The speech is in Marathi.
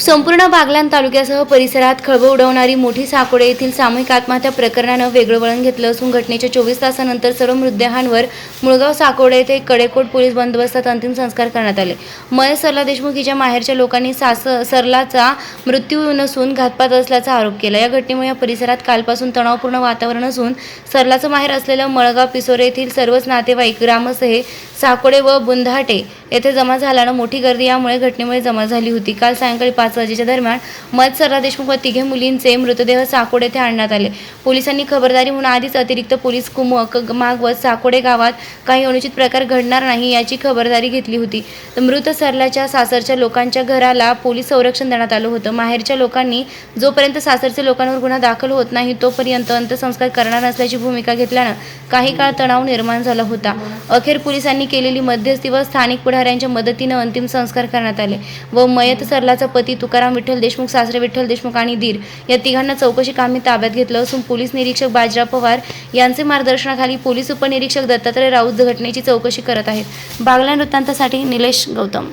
संपूर्ण बागलान तालुक्यासह परिसरात खळबळ उडवणारी मोठी साकोडे येथील सामूहिक आत्महत्या प्रकरणानं वेगळं वळण घेतलं असून घटनेच्या चोवीस तासानंतर सर्व मृतदेहांवर मुळगाव साकोडे येथे कडेकोट पोलीस बंदोबस्तात अंतिम संस्कार करण्यात आले. महेश सरला देशमुख हिच्या माहेरच्या लोकांनी सास सरलाचा मृत्यू नसून घातपात असल्याचा आरोप केला. या घटनेमुळे या परिसरात कालपासून तणावपूर्ण वातावरण असून सरलाचं माहेर असलेलं मळगाव पिसोरे येथील सर्वच नातेवाईक ग्रामस्थ हे साकोडे व बुंधाटे येथे जमा झाल्यानं मोठी गर्दी यामुळे घटनेमुळे जमा झाली होती. काल सायंकाळी पाच वाजेच्या दरम्यान मत सरला देशमुख व तिघे मुलींचे मृतदेह साकोड येथे आणण्यात आले. पोलिसांनी खबरदारी म्हणून आधीच अतिरिक्त पोलीस कुमक माग व साकोडे गावात काही अनुचित प्रकार घडणार नाही याची खबरदारी घेतली होती. मृत सरलाच्या सासरच्या लोकांच्या घराला पोलीस संरक्षण देण्यात आलं होतं. माहेरच्या लोकांनी जोपर्यंत सासरच्या लोकांवर गुन्हा दाखल होत नाही तोपर्यंत अंत्यसंस्कार करणार नसल्याची भूमिका घेतल्यानं काही काळ तणाव निर्माण झाला होता. अखेर पोलिसांनी केलेली मध्यस्थी व स्थानिक पुढे पुढाऱ्यांच्या मदतीनं अंतिम संस्कार करण्यात आले. व मयत सरलाचा पती तुकाराम विठ्ठल देशमुख सासरे विठ्ठल देशमुख आणि धीर या तिघांना चौकशी कामी ताब्यात घेतलं असून पोलीस निरीक्षक बाजीराव पवार यांचे मार्गदर्शनाखाली पोलीस उपनिरीक्षक दत्तात्रय राऊत घटनेची चौकशी करत आहेत. बागला वृत्तांतासाठी निलेश गौतम.